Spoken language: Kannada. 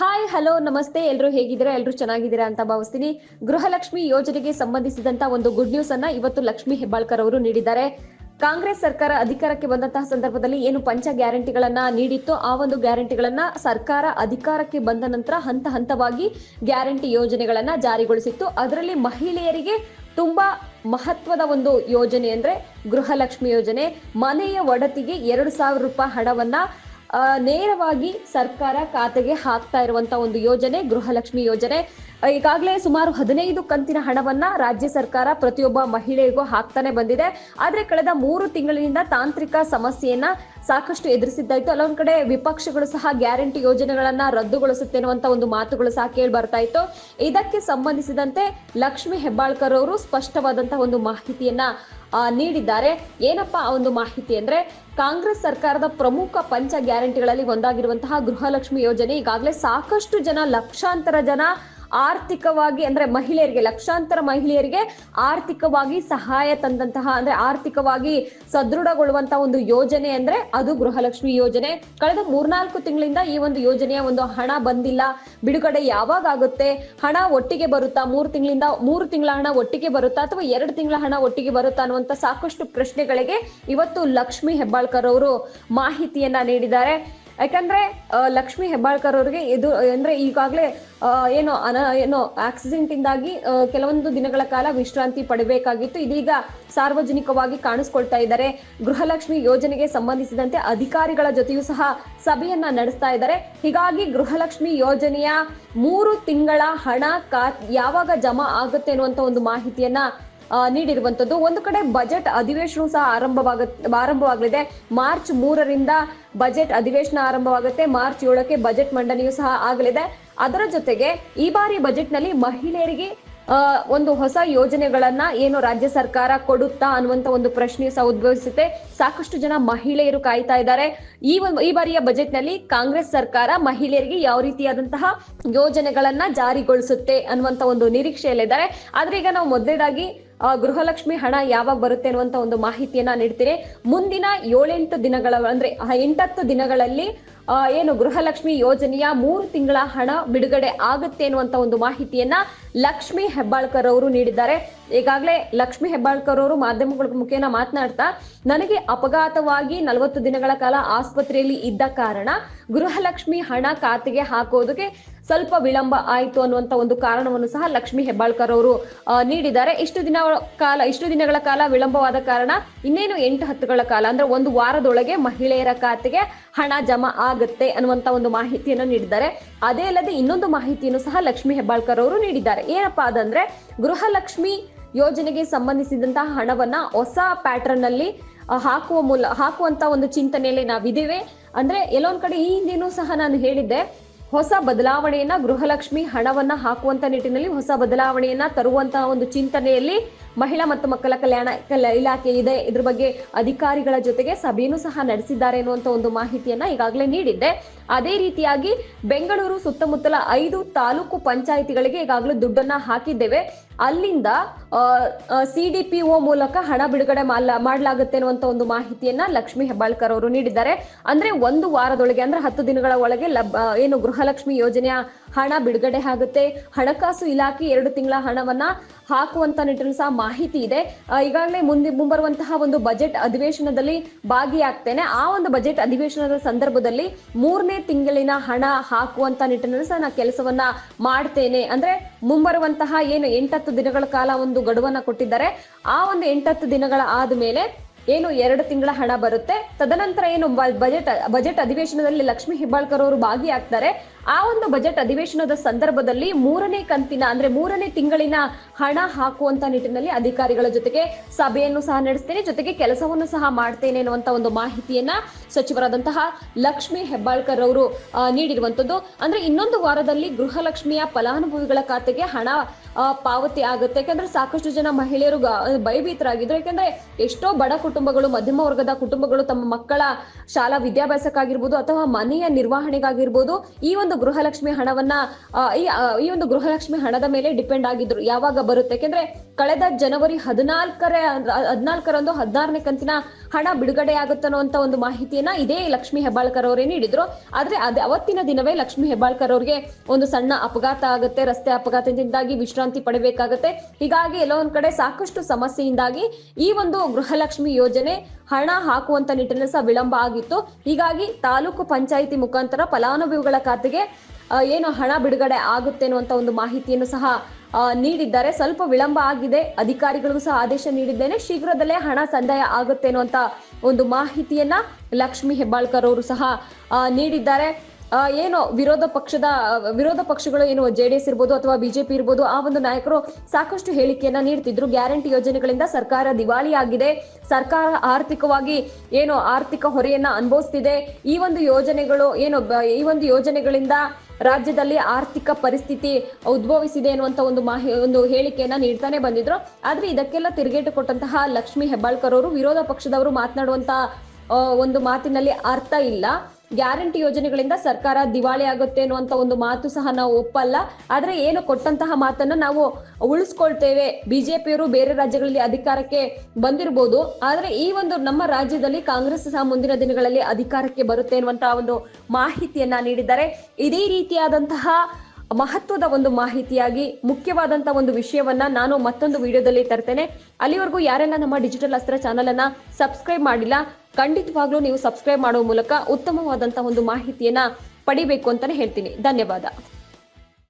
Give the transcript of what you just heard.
ಹಾಯ್ ಹಲೋ ನಮಸ್ತೆ. ಎಲ್ಲರೂ ಹೇಗಿದ್ದೀರಾ? ಎಲ್ಲರೂ ಚೆನ್ನಾಗಿದ್ದೀರಾ ಅಂತ ಭಾವಿಸ್ತೀನಿ. ಗೃಹಲಕ್ಷ್ಮಿ ಯೋಜನೆಗೆ ಸಂಬಂಧಿಸಿದಂತ ಒಂದು ಗುಡ್ ನ್ಯೂಸ್ ಅನ್ನ ಇವತ್ತು ಲಕ್ಷ್ಮಿ ಹೆಬ್ಬಾಳ್ಕರ್ ಅವರು ನೀಡಿದ್ದಾರೆ. ಕಾಂಗ್ರೆಸ್ ಸರ್ಕಾರ ಅಧಿಕಾರಕ್ಕೆ ಬಂದಂತಹ ಸಂದರ್ಭದಲ್ಲಿ ಏನು ಪಂಚ ಗ್ಯಾರಂಟಿಗಳನ್ನ ನೀಡಿತ್ತು ಆ ಒಂದು ಗ್ಯಾರಂಟಿಗಳನ್ನ ಸರ್ಕಾರ ಅಧಿಕಾರಕ್ಕೆ ಬಂದ ನಂತರ ಹಂತ ಹಂತವಾಗಿ ಗ್ಯಾರಂಟಿ ಯೋಜನೆಗಳನ್ನ ಜಾರಿಗೊಳಿಸಿತ್ತು. ಅದರಲ್ಲಿ ಮಹಿಳೆಯರಿಗೆ ತುಂಬಾ ಮಹತ್ವದ ಒಂದು ಯೋಜನೆ ಅಂದ್ರೆ ಗೃಹಲಕ್ಷ್ಮಿ ಯೋಜನೆ. ಮನೆಯ ಒಡತಿಗೆ ಎರಡು ಸಾವಿರ ರೂಪಾಯಿ ಹಣವನ್ನ ನೇರವಾಗಿ ಸರ್ಕಾರ ಖಾತೆಗೆ ಹಾಕ್ತಾ ಇರುವಂತ ಒಂದು ಯೋಜನೆ ಗೃಹಲಕ್ಷ್ಮಿ ಯೋಜನೆ. ಈಗಾಗಲೇ ಸುಮಾರು ಹದಿನೈದು ಕಂತಿನ ಹಣವನ್ನ ರಾಜ್ಯ ಸರ್ಕಾರ ಪ್ರತಿಯೊಬ್ಬ ಮಹಿಳೆಗೂ ಹಾಕ್ತಾನೆ ಬಂದಿದೆ. ಆದ್ರೆ ಕಳೆದ ಮೂರು ತಿಂಗಳಿನಿಂದ ತಾಂತ್ರಿಕ ಸಮಸ್ಯೆಯನ್ನ ಸಾಕಷ್ಟು ಎದುರಿಸಿದ್ದಾಯ್ತು ಅಲ್ಲೊಂದ್ ಕಡೆ ವಿಪಕ್ಷಗಳು ಸಹ ಗ್ಯಾರಂಟಿ ಯೋಜನೆಗಳನ್ನ ರದ್ದುಗೊಳಿಸುತ್ತೆ ಅನ್ನುವಂತ ಒಂದು ಮಾತುಗಳು ಸಹ ಕೇಳಿ ಬರ್ತಾ ಇತ್ತು. ಇದಕ್ಕೆ ಸಂಬಂಧಿಸಿದಂತೆ ಲಕ್ಷ್ಮಿ ಹೆಬ್ಬಾಳ್ಕರ್ ಅವರು ಸ್ಪಷ್ಟವಾದಂತಹ ಒಂದು ಮಾಹಿತಿಯನ್ನ ನೀಡಿದ್ದಾರೆ. ಏನಪ್ಪಾ ಆ ಒಂದು ಮಾಹಿತಿ ಅಂದ್ರೆ, ಕಾಂಗ್ರೆಸ್ ಸರ್ಕಾರದ ಪ್ರಮುಖ ಪಂಚ ಗ್ಯಾರಂಟಿಗಳಲ್ಲಿ ಒಂದಾಗಿರುವಂತಹ ಗೃಹಲಕ್ಷ್ಮಿ ಯೋಜನೆ ಈಗಾಗಲೇ ಸಾಕಷ್ಟು ಜನ ಲಕ್ಷಾಂತರ ಜನ ಆರ್ಥಿಕವಾಗಿ ಅಂದ್ರೆ ಮಹಿಳೆಯರಿಗೆ, ಲಕ್ಷಾಂತರ ಮಹಿಳೆಯರಿಗೆ ಆರ್ಥಿಕವಾಗಿ ಸಹಾಯ ತಂದಂತಹ ಅಂದ್ರೆ ಆರ್ಥಿಕವಾಗಿ ಸದೃಢಗೊಳ್ಳುವಂತಹ ಒಂದು ಯೋಜನೆ ಅಂದ್ರೆ ಅದು ಗೃಹಲಕ್ಷ್ಮಿ ಯೋಜನೆ. ಕಳೆದ ಮೂರ್ನಾಲ್ಕು ತಿಂಗಳಿಂದ ಈ ಒಂದು ಯೋಜನೆಯ ಒಂದು ಹಣ ಬಂದಿಲ್ಲ. ಬಿಡುಗಡೆ ಯಾವಾಗ ಆಗುತ್ತೆ? ಹಣ ಒಟ್ಟಿಗೆ ಬರುತ್ತಾ? ಮೂರು ತಿಂಗಳಿಂದ ಮೂರು ತಿಂಗಳ ಹಣ ಒಟ್ಟಿಗೆ ಬರುತ್ತಾ ಅಥವಾ ಎರಡು ತಿಂಗಳ ಹಣ ಒಟ್ಟಿಗೆ ಬರುತ್ತಾ ಅನ್ನುವಂತ ಸಾಕಷ್ಟು ಪ್ರಶ್ನೆಗಳಿಗೆ ಇವತ್ತು ಲಕ್ಷ್ಮಿ ಹೆಬ್ಬಾಳ್ಕರ್ ಅವರು ಮಾಹಿತಿಯನ್ನ ನೀಡಿದ್ದಾರೆ. ಯಾಕಂದ್ರೆ ಲಕ್ಷ್ಮಿ ಹೆಬ್ಬಾಳ್ಕರ್ ಅವ್ರಿಗೆ ಇದು, ಅಂದ್ರೆ ಈಗಾಗಲೇ ಏನು ಅನ, ಏನೋ ಆಕ್ಸಿಡೆಂಟ್ ಇಂದಾಗಿ ಕೆಲವೊಂದು ದಿನಗಳ ಕಾಲ ವಿಶ್ರಾಂತಿ ಪಡಬೇಕಾಗಿತ್ತು. ಇದೀಗ ಸಾರ್ವಜನಿಕವಾಗಿ ಕಾಣಿಸ್ಕೊಳ್ತಾ ಇದ್ದಾರೆ. ಗೃಹಲಕ್ಷ್ಮಿ ಯೋಜನೆಗೆ ಸಂಬಂಧಿಸಿದಂತೆ ಅಧಿಕಾರಿಗಳ ಜೊತೆಯೂ ಸಹ ಸಭೆಯನ್ನ ನಡೆಸ್ತಾ ಇದ್ದಾರೆ. ಹೀಗಾಗಿ ಗೃಹಲಕ್ಷ್ಮಿ ಯೋಜನೆಯ ಮೂರು ತಿಂಗಳ ಹಣ ಕಾ, ಯಾವಾಗ ಜಮಾ ಆಗುತ್ತೆ ಅನ್ನುವಂತ ಒಂದು ಮಾಹಿತಿಯನ್ನ ನೀಡಿರುವಂತದ್ದು. ಒಂದು ಕಡೆ ಬಜೆಟ್ ಅಧಿವೇಶನ ಸಹ ಆರಂಭವಾಗ, ಆರಂಭವಾಗಲಿದೆ. ಮಾರ್ಚ್ ಮೂರರಿಂದ ಬಜೆಟ್ ಅಧಿವೇಶನ ಆರಂಭವಾಗುತ್ತೆ. ಮಾರ್ಚ್ ಏಳಕ್ಕೆ ಬಜೆಟ್ ಮಂಡನೆಯೂ ಸಹ ಆಗಲಿದೆ. ಅದರ ಜೊತೆಗೆ ಈ ಬಾರಿ ಬಜೆಟ್ನಲ್ಲಿ ಮಹಿಳೆಯರಿಗೆ ಒಂದು ಹೊಸ ಯೋಜನೆಗಳನ್ನ ಏನು ರಾಜ್ಯ ಸರ್ಕಾರ ಕೊಡುತ್ತಾ ಅನ್ನುವಂತ ಒಂದು ಪ್ರಶ್ನೆ ಸಹ ಉದ್ಭವಿಸುತ್ತೆ. ಸಾಕಷ್ಟು ಜನ ಮಹಿಳೆಯರು ಕಾಯ್ತಾ ಇದ್ದಾರೆ. ಈ ಒಂದು, ಈ ಬಾರಿಯ ಬಜೆಟ್ನಲ್ಲಿ ಕಾಂಗ್ರೆಸ್ ಸರ್ಕಾರ ಮಹಿಳೆಯರಿಗೆ ಯಾವ ರೀತಿಯಾದಂತಹ ಯೋಜನೆಗಳನ್ನ ಜಾರಿಗೊಳಿಸುತ್ತೆ ಅನ್ನುವಂತ ಒಂದು ನಿರೀಕ್ಷೆಯಲ್ಲಿದ್ದಾರೆ. ಆದ್ರೆ ಈಗ ನಾವು ಮೊದಲೇದಾಗಿ ಗೃಹಲಕ್ಷ್ಮಿ ಹಣ ಯಾವಾಗ ಬರುತ್ತೆ ಅನ್ನುವಂತ ಒಂದು ಮಾಹಿತಿಯನ್ನ ನೀಡ್ತೀರಿ. ಮುಂದಿನ ಏಳೆಂಟು ದಿನಗಳ ಅಂದ್ರೆ ಎಂಟತ್ತು ದಿನಗಳಲ್ಲಿ ಏನು ಗೃಹಲಕ್ಷ್ಮಿ ಯೋಜನೆಯ ಮೂರು ತಿಂಗಳ ಹಣ ಬಿಡುಗಡೆ ಆಗುತ್ತೆ ಅನ್ನುವಂತ ಒಂದು ಮಾಹಿತಿಯನ್ನ ಲಕ್ಷ್ಮಿ ಹೆಬ್ಬಾಳ್ಕರ್ ಅವರು ನೀಡಿದ್ದಾರೆ. ಈಗಾಗಲೇ ಲಕ್ಷ್ಮಿ ಹೆಬ್ಬಾಳ್ಕರ್ ಅವರು ಮಾಧ್ಯಮಗಳ ಮುಖೇನ ಮಾತನಾಡ್ತಾ, ನನಗೆ ಅಪಘಾತವಾಗಿ ನಲವತ್ತು ದಿನಗಳ ಕಾಲ ಆಸ್ಪತ್ರೆಯಲ್ಲಿ ಇದ್ದ ಕಾರಣ ಗೃಹಲಕ್ಷ್ಮಿ ಹಣ ಖಾತೆಗೆ ಹಾಕೋದಕ್ಕೆ ಸ್ವಲ್ಪ ವಿಳಂಬ ಆಯಿತು ಅನ್ನುವಂತ ಒಂದು ಕಾರಣವನ್ನು ಸಹ ಲಕ್ಷ್ಮಿ ಹೆಬ್ಬಾಳ್ಕರ್ ಅವರು ನೀಡಿದ್ದಾರೆ. ಇಷ್ಟು ದಿನ ಕಾಲ, ಇಷ್ಟು ದಿನಗಳ ಕಾಲ ವಿಳಂಬವಾದ ಕಾರಣ ಇನ್ನೇನು ಎಂಟು ಹತ್ತುಗಳ ಕಾಲ, ಅಂದ್ರೆ ಒಂದು ವಾರದೊಳಗೆ ಮಹಿಳೆಯರ ಖಾತೆಗೆ ಹಣ ಜಮಾ ಆಗುತ್ತೆ ಅನ್ನುವಂತ ಒಂದು ಮಾಹಿತಿಯನ್ನು ನೀಡಿದ್ದಾರೆ. ಅದೇ ಅಲ್ಲದೆ ಇನ್ನೊಂದು ಮಾಹಿತಿಯನ್ನು ಸಹ ಲಕ್ಷ್ಮಿ ಹೆಬ್ಬಾಳ್ಕರ್ ಅವರು ನೀಡಿದ್ದಾರೆ. ಏನಪ್ಪಾ ಅದಂದ್ರೆ ಗೃಹಲಕ್ಷ್ಮಿ ಯೋಜನೆಗೆ ಸಂಬಂಧಿಸಿದಂತಹ ಹಣವನ್ನ ಹೊಸ ಪ್ಯಾಟರ್ನ್ ಅಲ್ಲಿ ಹಾಕುವ ಮೂಲ, ಹಾಕುವಂತ ಒಂದು ಚಿಂತನೆಯಲ್ಲಿ ನಾವಿದ್ದೇವೆ. ಅಂದ್ರೆ ಎಲ್ಲೊಂದ್ ಕಡೆ ಈ ಹಿಂದೆನೂ ಸಹ ನಾನು ಹೇಳಿದ್ದೆ. ಹೊಸ ಬದಲಾವಣೆಯನ್ನ ಗೃಹಲಕ್ಷ್ಮಿ ಹಣವನ್ನ ಹಾಕುವಂತ ನಿಟ್ಟಿನಲ್ಲಿ ಹೊಸ ಬದಲಾವಣೆಯನ್ನ ತರುವಂತಹ ಒಂದು ಚಿಂತನೆಯಲ್ಲಿ ಮಹಿಳಾ ಮತ್ತು ಮಕ್ಕಳ ಕಲ್ಯಾಣ ಕಲ- ಇಲಾಖೆ ಇದೆ. ಇದ್ರ ಬಗ್ಗೆ ಅಧಿಕಾರಿಗಳ ಜೊತೆಗೆ ಸಭೆಯನ್ನು ಸಹ ನಡೆಸಿದ್ದಾರೆ ಅನ್ನುವಂತ ಒಂದು ಮಾಹಿತಿಯನ್ನ ಈಗಾಗಲೇ ನೀಡಿದ್ದೆ. ಅದೇ ರೀತಿಯಾಗಿ ಬೆಂಗಳೂರು ಸುತ್ತಮುತ್ತಲ ಐದು ತಾಲೂಕು ಪಂಚಾಯಿತಿಗಳಿಗೆ ಈಗಾಗಲೇ ದುಡ್ಡನ್ನ ಹಾಕಿದ್ದೇವೆ. ಅಲ್ಲಿಂದ ಸಿ ಡಿ ಪಿ ಒ ಮೂಲಕ ಹಣ ಬಿಡುಗಡೆ ಮಾಡಲಾಗುತ್ತೆ ಅನ್ನುವಂತ ಒಂದು ಮಾಹಿತಿಯನ್ನ ಲಕ್ಷ್ಮಿ ಹೆಬ್ಬಾಳ್ಕರ್ ಅವರು ನೀಡಿದ್ದಾರೆ. ಅಂದ್ರೆ ಒಂದು ವಾರದೊಳಗೆ, ಅಂದ್ರೆ ಹತ್ತು ದಿನಗಳ ಒಳಗೆ ಏನು ಗೃಹಲಕ್ಷ್ಮಿ ಯೋಜನೆಯ ಹಣ ಬಿಡುಗಡೆ ಆಗುತ್ತೆ. ಹಣಕಾಸು ಇಲಾಖೆ ಎರಡು ತಿಂಗಳ ಹಣವನ್ನ ಹಾಕುವಂತ ನಿಟ್ಟಿನಲ್ಲಿ ಸಹ ಮಾಹಿತಿ ಇದೆ. ಈಗಾಗಲೇ ಮುಂದೆ ಮುಂಬರುವಂತಹ ಒಂದು ಬಜೆಟ್ ಅಧಿವೇಶನದಲ್ಲಿ ಭಾಗಿಯಾಗ್ತೇನೆ. ಆ ಒಂದು ಬಜೆಟ್ ಅಧಿವೇಶನದ ಸಂದರ್ಭದಲ್ಲಿ ಮೂರನೇ ತಿಂಗಳಿನ ಹಣ ಹಾಕುವಂತ ನಿಟ್ಟಿನಲ್ಲಿ ಸಹ ನಾನು ಕೆಲಸವನ್ನ ಮಾಡ್ತೇನೆ. ಅಂದ್ರೆ ಮುಂಬರುವಂತಹ ಏನು ಎಂಟತ್ತು ದಿನಗಳ ಕಾಲ ಒಂದು ಗಡುವನ್ನ ಕೊಟ್ಟಿದ್ದಾರೆ. ಆ ಒಂದು ಎಂಟತ್ತು ದಿನಗಳ ಆದ್ಮೇಲೆ ಏನು ಎರಡು ತಿಂಗಳ ಹಣ ಬರುತ್ತೆ. ತದನಂತರ ಏನು ಬಜೆಟ್ ಬಜೆಟ್ ಅಧಿವೇಶನದಲ್ಲಿ ಲಕ್ಷ್ಮಿ ಹೆಬ್ಬಾಳ್ಕರ್ ಅವರು ಭಾಗಿಯಾಗ್ತಾರೆ. ಆ ಒಂದು ಬಜೆಟ್ ಅಧಿವೇಶನದ ಸಂದರ್ಭದಲ್ಲಿ ಮೂರನೇ ಕಂತಿನ, ಅಂದ್ರೆ ಮೂರನೇ ತಿಂಗಳಿನ ಹಣ ಹಾಕುವಂತ ನಿಟ್ಟಿನಲ್ಲಿ ಅಧಿಕಾರಿಗಳ ಜೊತೆಗೆ ಸಭೆಯನ್ನು ಸಹ ನಡೆಸ್ತೇನೆ. ಜೊತೆಗೆ ಕೆಲಸವನ್ನು ಸಹ ಮಾಡ್ತೇನೆ ಅನ್ನುವಂತ ಒಂದು ಮಾಹಿತಿಯನ್ನ ಸಚಿವರಾದಂತಹ ಲಕ್ಷ್ಮಿ ಹೆಬ್ಬಾಳ್ಕರ್ ಅವರು ನೀಡಿರುವಂತದ್ದು. ಅಂದ್ರೆ ಇನ್ನೊಂದು ವಾರದಲ್ಲಿ ಗೃಹಲಕ್ಷ್ಮಿಯ ಫಲಾನುಭವಿಗಳ ಖಾತೆಗೆ ಹಣ ಪಾವತಿ ಆಗುತ್ತೆ. ಯಾಕಂದ್ರೆ ಸಾಕಷ್ಟು ಜನ ಮಹಿಳೆಯರು ಭಯಭೀತರಾಗಿದ್ರು. ಯಾಕಂದ್ರೆ ಎಷ್ಟೋ ಬಡ ಕುಟುಂಬಗಳು, ಮಧ್ಯಮ ವರ್ಗದ ಕುಟುಂಬಗಳು ತಮ್ಮ ಮಕ್ಕಳ ಶಾಲಾ ವಿದ್ಯಾಭ್ಯಾಸಕ್ಕಾಗಿರ್ಬೋದು ಅಥವಾ ಮನೆಯ ನಿರ್ವಹಣೆಗಾಗಿರ್ಬೋದು ಈ ಒಂದು ಒಂದು ಗೃಹಲಕ್ಷ್ಮಿ ಹಣವನ್ನ ಈ ಒಂದು ಗೃಹಲಕ್ಷ್ಮಿ ಹಣದ ಮೇಲೆ ಡಿಪೆಂಡ್ ಆಗಿದ್ರು. ಯಾವಾಗ ಬರುತ್ತೆ? ಯಾಕೆಂದ್ರೆ ಕಳೆದ ಜನವರಿ ಹದಿನಾಲ್ಕರ, ಹದಿನಾಲ್ಕರಂದು ಹದಿನಾರನೇ ಕಂತಿನ ಹಣ ಬಿಡುಗಡೆ ಅಂತ ಒಂದು ಮಾಹಿತಿಯನ್ನ ಇದೇ ಲಕ್ಷ್ಮಿ ಹೆಬ್ಬಾಳ್ಕರ್ ಅವರೇ ನೀಡಿದ್ರು. ಆದ್ರೆ ಅದೇ, ಅವತ್ತಿನ ದಿನವೇ ಲಕ್ಷ್ಮಿ ಹೆಬ್ಬಾಳ್ಕರ್ ಅವ್ರಿಗೆ ಒಂದು ಸಣ್ಣ ಅಪಘಾತ ಆಗುತ್ತೆ. ರಸ್ತೆ ಅಪಘಾತದಿಂದಾಗಿ ವಿಶ್ರಾಂತಿ ಪಡಬೇಕಾಗತ್ತೆ. ಹೀಗಾಗಿ ಎಲ್ಲೋ ಒಂದ್ ಕಡೆ ಸಾಕಷ್ಟು ಸಮಸ್ಯೆಯಿಂದಾಗಿ ಈ ಒಂದು ಗೃಹಲಕ್ಷ್ಮಿ ಯೋಜನೆ ಹಣ ಹಾಕುವಂತ ನಿಟ್ಟಿನಲ್ಲಿ ಸಹ ವಿಳಂಬ ಆಗಿತ್ತು. ಹೀಗಾಗಿ ತಾಲೂಕು ಪಂಚಾಯಿತಿ ಮುಖಾಂತರ ಫಲಾನುಭವಿಗಳ ಖಾತೆಗೆ ಆ, ಏನು ಹಣ ಬಿಡುಗಡೆ ಆಗುತ್ತೆ ಅನ್ನುವಂತ ಒಂದು ಮಾಹಿತಿಯನ್ನು ಸಹ ನೀಡಿದ್ದಾರೆ. ಸ್ವಲ್ಪ ವಿಳಂಬ ಆಗಿದೆ. ಅಧಿಕಾರಿಗಳಿಗೂ ಸಹ ಆದೇಶ ನೀಡಿದ್ದೇನೆ. ಶೀಘ್ರದಲ್ಲೇ ಹಣ ಸಂದಾಯ ಆಗುತ್ತೆ ಅನ್ನುವಂತ ಒಂದು ಮಾಹಿತಿಯನ್ನ ಲಕ್ಷ್ಮಿ ಹೆಬ್ಬಾಳ್ಕರ್ ಅವರು ಸಹ ನೀಡಿದ್ದಾರೆ. ಏನು ವಿರೋಧ ಪಕ್ಷದ, ವಿರೋಧ ಪಕ್ಷಗಳು ಏನು ಜೆ ಡಿ ಎಸ್ ಇರ್ಬೋದು ಅಥವಾ ಬಿಜೆಪಿ ಇರ್ಬೋದು, ಆ ಒಂದು ನಾಯಕರು ಸಾಕಷ್ಟು ಹೇಳಿಕೆಯನ್ನ ನೀಡ್ತಿದ್ರು. ಗ್ಯಾರಂಟಿ ಯೋಜನೆಗಳಿಂದ ಸರ್ಕಾರ ದಿವಾಳಿಯಾಗಿದೆ. ಸರ್ಕಾರ ಆರ್ಥಿಕವಾಗಿ ಏನು ಆರ್ಥಿಕ ಹೊರೆಯನ್ನ ಅನುಭವಿಸ್ತಿದೆ. ಈ ಒಂದು ಯೋಜನೆಗಳು ಏನು ಈ ಒಂದು ಯೋಜನೆಗಳಿಂದ ರಾಜ್ಯದಲ್ಲಿ ಆರ್ಥಿಕ ಪರಿಸ್ಥಿತಿ ಉದ್ಭವಿಸಿದೆ ಅನ್ನುವಂತ ಒಂದು ಮಾಹಿ, ಒಂದು ಹೇಳಿಕೆಯನ್ನ ನೀಡ್ತಾನೆ ಬಂದಿದ್ರು. ಆದ್ರೆ ಇದಕ್ಕೆಲ್ಲ ತಿರುಗೇಟು ಕೊಟ್ಟಂತಹ ಲಕ್ಷ್ಮಿ ಹೆಬ್ಬಾಳ್ಕರ್ ಅವರು ವಿರೋಧ ಪಕ್ಷದವರು ಮಾತನಾಡುವಂತ ಒಂದು ಮಾತಿನಲ್ಲಿ ಅರ್ಥ ಇಲ್ಲ. ಗ್ಯಾರಂಟಿ ಯೋಜನೆಗಳಿಂದ ಸರ್ಕಾರ ದಿವಾಳಿ ಆಗುತ್ತೆ ಅನ್ನುವಂತ ಒಂದು ಮಾತು ಸಹ ನಾವು ಒಪ್ಪಲ್ಲ. ಆದ್ರೆ ಏನು ಕೊಟ್ಟಂತಹ ಮಾತನ್ನ ನಾವು ಉಳಿಸ್ಕೊಳ್ತೇವೆ. ಬಿಜೆಪಿಯವರು ಬೇರೆ ರಾಜ್ಯಗಳಲ್ಲಿ ಅಧಿಕಾರಕ್ಕೆ ಬಂದಿರಬಹುದು ಆದ್ರೆ ಈ ಒಂದು ನಮ್ಮ ರಾಜ್ಯದಲ್ಲಿ ಕಾಂಗ್ರೆಸ್ ಸಹ ಮುಂದಿನ ದಿನಗಳಲ್ಲಿ ಅಧಿಕಾರಕ್ಕೆ ಬರುತ್ತೆ ಅನ್ನುವಂತಹ ಒಂದು ಮಾಹಿತಿಯನ್ನ ನೀಡಿದ್ದಾರೆ. ಇದೇ ರೀತಿಯಾದಂತಹ ಮಹತ್ವದ ಒಂದು ಮಾಹಿತಿಯಾಗಿ, ಮುಖ್ಯವಾದಂತ ಒಂದು ವಿಷಯವನ್ನ ನಾನು ಮತ್ತೊಂದು ವಿಡಿಯೋದಲ್ಲಿ ತರ್ತೇನೆ. ಅಲ್ಲಿವರೆಗೂ ಯಾರೆಲ್ಲ ನಮ್ಮ ಡಿಜಿಟಲ್ ಅಸ್ತ್ರ ಚಾನಲ್ ಅನ್ನ ಸಬ್ಸ್ಕ್ರೈಬ್ ಮಾಡಿಲ್ಲ, ಖಂಡಿತವಾಗ್ಲೂ ನೀವು ಸಬ್ಸ್ಕ್ರೈಬ್ ಮಾಡುವ ಮೂಲಕ ಉತ್ತಮವಾದಂತಹ ಒಂದು ಮಾಹಿತಿಯನ್ನ ಪಡಿಬೇಕು ಅಂತಾನೆ ಹೇಳ್ತೀನಿ. ಧನ್ಯವಾದ.